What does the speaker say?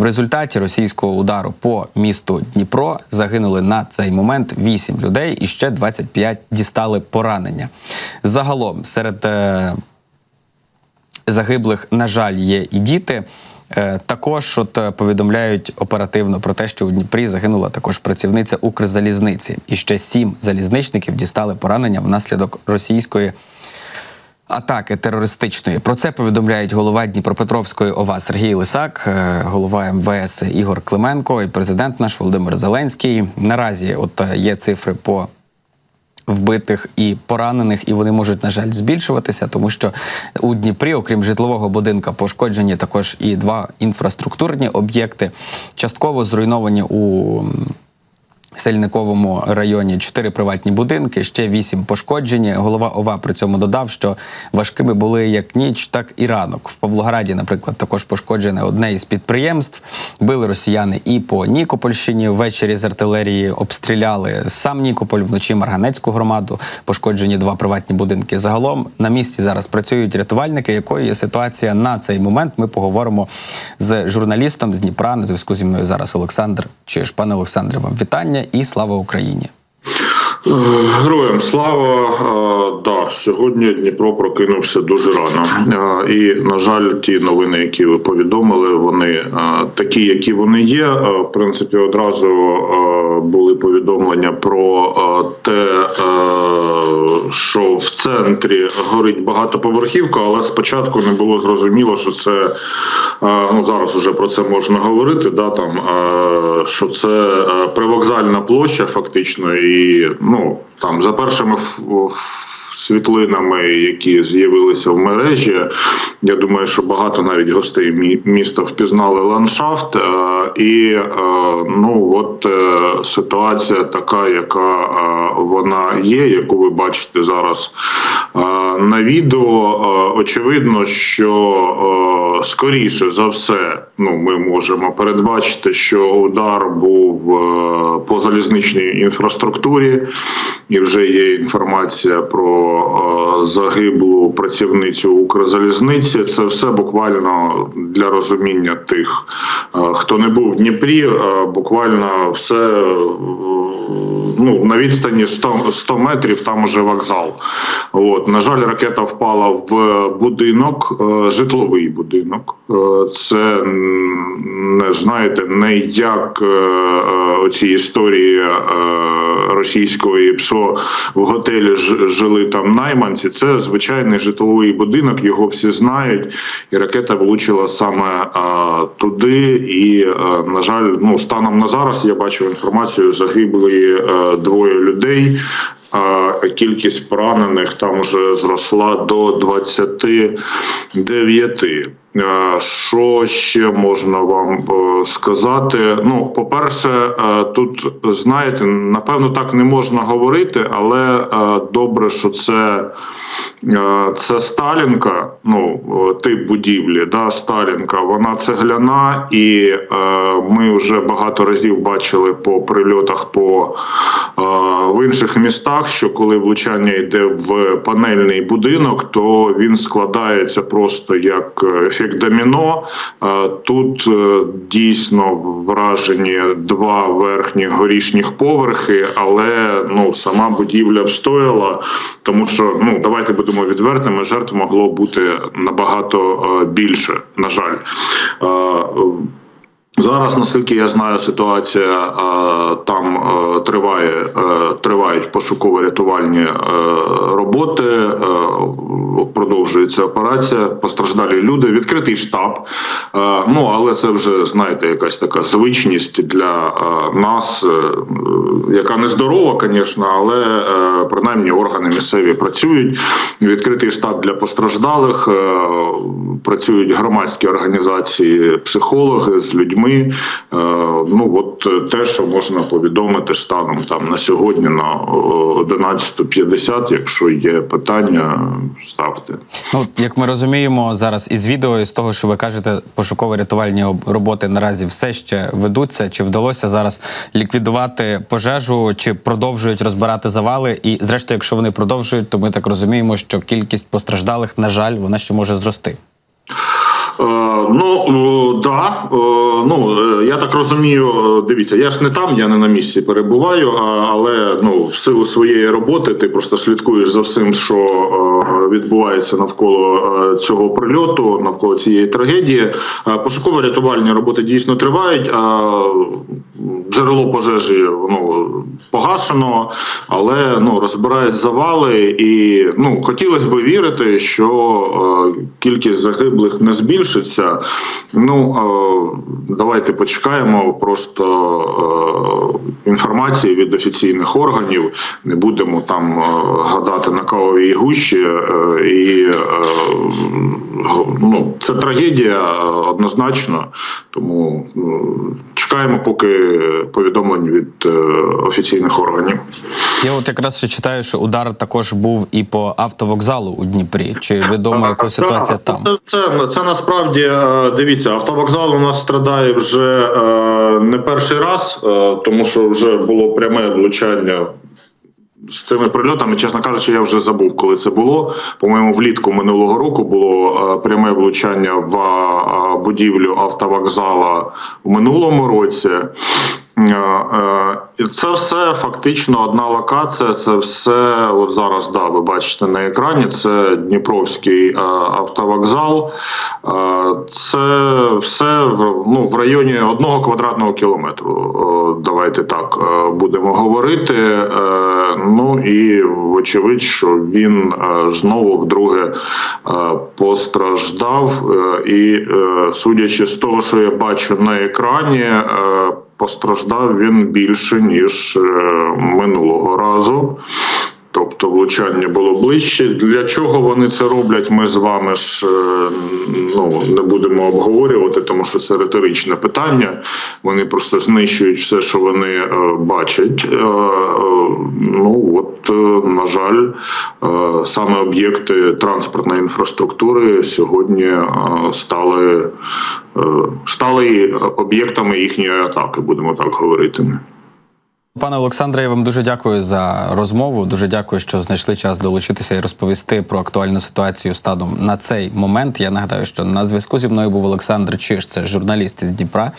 В результаті російського удару по місту Дніпро загинули на цей момент 8 людей і ще 25 дістали поранення. Загалом серед е, загиблих, на жаль, є і діти. Е, Також от е, повідомляють оперативно про те, що у Дніпрі загинула також працівниця Укрзалізниці, і ще сім залізничників дістали поранення внаслідок російської атаки терористичної. Про це повідомляють голова Дніпропетровської ОВА Сергій Лисак, е, голова МВС Ігор Клименко і президент наш Володимир Зеленський. Наразі от е, є цифри по вбитих і поранених, і вони можуть, на жаль, збільшуватися, тому що у Дніпрі, окрім житлового будинка, пошкоджені також і два інфраструктурні об'єкти, частково зруйновані у. Сельниковому районі чотири приватні будинки, ще вісім пошкоджені. Голова ОВА при цьому додав, що важкими були як ніч, так і ранок. В Павлограді, наприклад, також пошкоджене одне із підприємств. Били росіяни і по Нікопольщині. Ввечері з артилерії обстріляли сам Нікополь, вночі Марганецьку громаду. Пошкоджені два приватні будинки. Загалом на місці зараз працюють рятувальники. Якою є ситуація на цей момент? Ми поговоримо з журналістом з Дніпра. На зв'язку зі мною зараз Олександр Чиж. Пане Олександре, вам вітання і слава Україні. Героям слава да сьогодні Дніпро прокинувся дуже рано, і на жаль, ті новини, які ви повідомили, вони такі, які вони є. В принципі, одразу були повідомлення про те, що в центрі горить багатоповерхівка, але спочатку не було зрозуміло, що це ну зараз уже про це можна говорити. Да там що це привокзальна площа, фактично, і ну там за першими світлинами, які з'явилися в мережі. Я думаю, що багато навіть гостей міста впізнали ландшафт. е, І е, ну от е, ситуація така, яка вона є, яку ви бачите зараз на відео. Очевидно, що скоріше за все, ну ми можемо передбачити, що удар був е, по залізничній інфраструктурі, і вже є інформація про е, загиблу працівницю Укрзалізниці. Це все буквально для розуміння тих, е, хто не був в Дніпрі. Буквально все ну на відстані 100, 100 метрів. Там уже вокзал. От на жаль, ракета впала в будинок, житловий будинок. Е, Це не знаєте, не як е, е, оці історії російської ПСО в готелі жили там найманці. Це звичайний житловий будинок, його всі знають, і ракета влучила саме туди. І, на жаль, ну станом на зараз я бачу інформацію, загибли е, двоє людей. А кількість поранених там вже зросла до 29. Е, Що ще можна вам е, сказати? Ну, по-перше, е, тут знаєте, напевно, так не можна говорити, але добре, що це, це Сталінка, ну, тип будівлі, да, Сталінка, вона цегляна, і ми вже багато разів бачили по прильотах по в інших містах, що коли влучання йде в панельний будинок, то він складається просто як ефект доміно. Е, Тут е, дійсно вражені два верхні горішніх поверхи, але ну сама будівля встояла, тому що ну давайте будемо відвертими. Жертв могло бути набагато е, більше. На жаль. Зараз, наскільки я знаю, ситуація е, там е, триває, е, тривають пошуково-рятувальні роботи, продовжується операція. Постраждалі люди, відкритий штаб. Ну але це вже знаєте, якась така звичність для нас, яка не здорова, звісно, але принаймні органи місцеві працюють. Відкритий штаб для постраждалих, працюють громадські організації, психологи з людьми. Е, Ну от е, те, що можна повідомити станом там на сьогодні на о, 11.50, якщо є питання, ставте. Ну, як ми розуміємо, зараз із відео, і з того, що ви кажете, пошуково-рятувальні роботи наразі все ще ведуться. Чи вдалося зараз ліквідувати пожежу, чи продовжують розбирати завали? І зрештою, якщо вони продовжують, то ми так розуміємо, що кількість постраждалих, на жаль, вона ще може зрости. Ну е, да, е, ну е, я так розумію. е, Дивіться, я ж не там, я не на місці перебуваю, але ну в силу своєї роботи ти просто слідкуєш за всім, що е, відбувається навколо е, цього прильоту, навколо цієї трагедії. Е, Пошуково-рятувальні роботи дійсно тривають. Джерело пожежі ну погашено, але ну розбирають завали, і ну хотілося б вірити, що е, кількість загиблих не збільшиться. Ну е, давайте почекаємо просто е, інформації від офіційних органів. Не будемо там е, гадати на кавовій гущі. Е, і е, ну, це трагедія е, однозначно. Тому чекаємо, поки повідомлень від е, офіційних органів. Я от якраз ще читаю, що удар також був і по автовокзалу у Дніпрі. Чи відомо яка ситуація це, там? Це, це, це насправді е, дивіться, автовокзал у нас страдає вже е, не перший раз, тому що вже було пряме влучання. З цими прильотами, чесно кажучи, я вже забув, коли це було. По-моєму, влітку минулого року було е, пряме влучання в е, будівлю автовокзала в минулому році. Е, е, Це все фактично одна локація. Це все от зараз. Да, ви бачите на екрані. Це Дніпровський е, автовокзал. Це все ну, в районі одного квадратного кілометру. Давайте так будемо говорити. Ну і вочевидь, що він знову вдруге постраждав. І судячи з того, що я бачу на екрані. Постраждав він більше ніж е, минулого разу. Тобто влучання було ближче. Для чого вони це роблять? Ми з вами ж е, ну не будемо обговорювати, тому що це риторичне питання. Вони просто знищують все, що вони е, бачать. Е, ну от на жаль, саме об'єкти транспортної інфраструктури сьогодні стали, стали об'єктами їхньої атаки, будемо так говорити. Пане Олександре, я вам дуже дякую за розмову. Дуже дякую, що знайшли час долучитися і розповісти про актуальну ситуацію стадом на цей момент. Я нагадаю, що на зв'язку зі мною був Олександр Чиш, це журналіст із Дніпра.